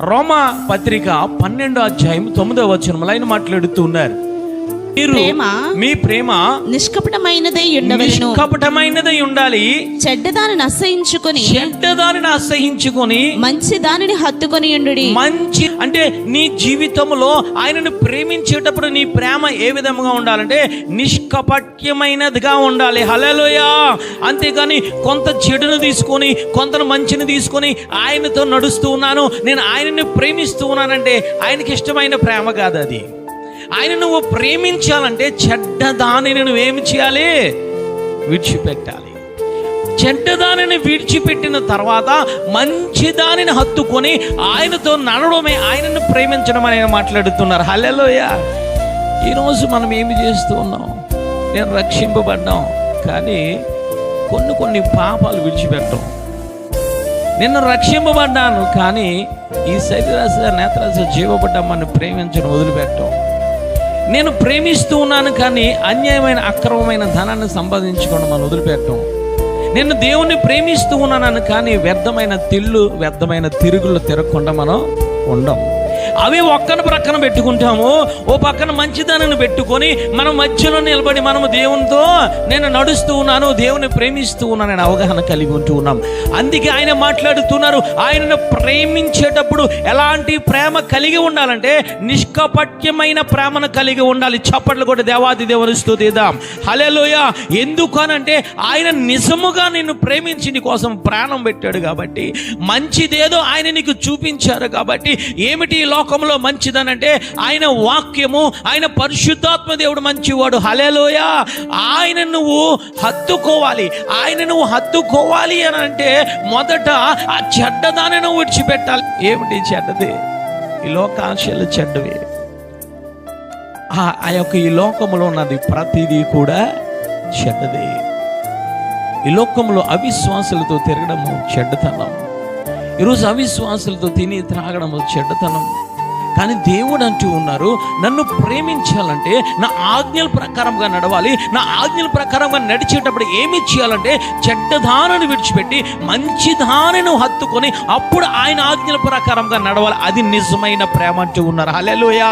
రోమా పత్రిక పన్నెండో అధ్యాయం తొమ్మిదో వచనంలో ఆయన మాట్లాడుతూ ఉన్నారు. మీరు ప్రేమ మీ ప్రేమ నిష్కపటమైనదై ఉండవలను. నిష్కపటమైనదై ఉండాలి. చెడ్డదానిని అసహించుకొని చెడ్డదానిని అసహించుకొని మంచి దానిని హత్తుకొని ఉండుడి. మంచి అంటే నీ జీవితంలో ఆయనను ప్రేమించేటప్పుడు నీ ప్రేమ ఏ విధంగా ఉండాలంటే నిష్కపట్యమైనదిగా ఉండాలి. హలోయ అంతేగాని కొంత చెడును తీసుకొని కొంత మంచిని తీసుకొని ఆయనతో నడుస్తూ ఉన్నాను నేను ఆయనని ప్రేమిస్తూ ఉన్నానంటే ఆయనకి ఇష్టమైన ప్రేమ కాదు అది. ఆయన నువ్వు ప్రేమించాలంటే చెడ్డ దానిని నువ్వేమి చేయాలి? విడిచిపెట్టాలి. చెడ్డదానిని విడిచిపెట్టిన తర్వాత మంచి దానిని హత్తుకొని ఆయనతో నడవడమే ఆయనను ప్రేమించడం అని మాట్లాడుతున్నారు. హల్లెలూయ. ఈరోజు మనం ఏమి చేస్తూ ఉన్నాం? నేను రక్షింపబడ్డాం. కానీ కొన్ని కొన్ని పాపాలు విడిచిపెట్టం. నిన్ను రక్షింపబడ్డాను కానీ ఈ శరీరాశ నేత్రాశ జీవబడ్డమ్మని ప్రేమించడం వదిలిపెట్టం. నేను ప్రేమిస్తూ ఉన్నాను కానీ అన్యాయమైన అక్రమమైన ధనాన్ని సంపాదించుకోవడం మనం వదిలిపెట్టడం నేను దేవుణ్ణి ప్రేమిస్తూ ఉన్నాను కానీ వ్యర్థమైన తిళ్ళు వ్యర్థమైన తిరుగులు తిరగకుండా మనం ఉండం. అవి ఒక్కన ప్రక్కన పెట్టుకుంటాము. ఓ పక్కన మంచిదానిని పెట్టుకొని మనం మధ్యలో నిలబడి మనము దేవునితో నేను నడుస్తూ ఉన్నాను దేవుని ప్రేమిస్తూ ఉన్నానని అవగాహన కలిగి ఉంటూ ఉన్నాం. అందుకే ఆయన మాట్లాడుతున్నారు ఆయనను ప్రేమించేటప్పుడు ఎలాంటి ప్రేమ కలిగి ఉండాలంటే నిష్కపట్యమైన ప్రేమను కలిగి ఉండాలి. చప్పట్లు కూడా దేవాది దేవుని స్థుతిద్దాం. హలేలోయ ఎందుకనంటే ఆయన నిజముగా నిన్ను ప్రేమించి నీ కోసం ప్రాణం పెట్టాడు కాబట్టి మంచిదేదో ఆయన నీకు చూపించారు కాబట్టి ఏమిటి ఈ లోకంలో మంచిదనంటే ఆయన వాక్యము ఆయన పరిశుద్ధాత్మ దేవుడు మంచివాడు. హలేలోయ ఆయన నువ్వు హత్తుకోవాలి. ఆయన నువ్వు హత్తుకోవాలి అని అంటే మొదట ఆ చెడ్డదాన్ని నువ్వు విడిచిపెట్టాలి. ఏమిటి చెడ్డది? ఈ లోకాశలు చెడ్డవి. ఆ ఆ యొక్క ఈ లోకంలో ఉన్నది ప్రతిదీ కూడా చెడ్డది. ఈ లోకంలో అవిశ్వాసులతో తిరగడము చెడ్డతనం. ఈరోజు అవిశ్వాసులతో తిని త్రాగడము చెడ్డతనం. కానీ దేవుడు అంటూ ఉన్నారు నన్ను ప్రేమించాలంటే నా ఆజ్ఞల ప్రకారంగా నడవాలి నా ఆజ్ఞల ప్రకారంగా నడిచేటప్పుడు ఏమి చేయాలంటే చెడ్డదానని విడిచిపెట్టి మంచి దానిని హత్తుకొని అప్పుడు ఆయన ఆజ్ఞల ప్రకారంగా నడవాలి. అది నిజమైన ప్రేమ అంటూ ఉన్నారు. హలెలుయా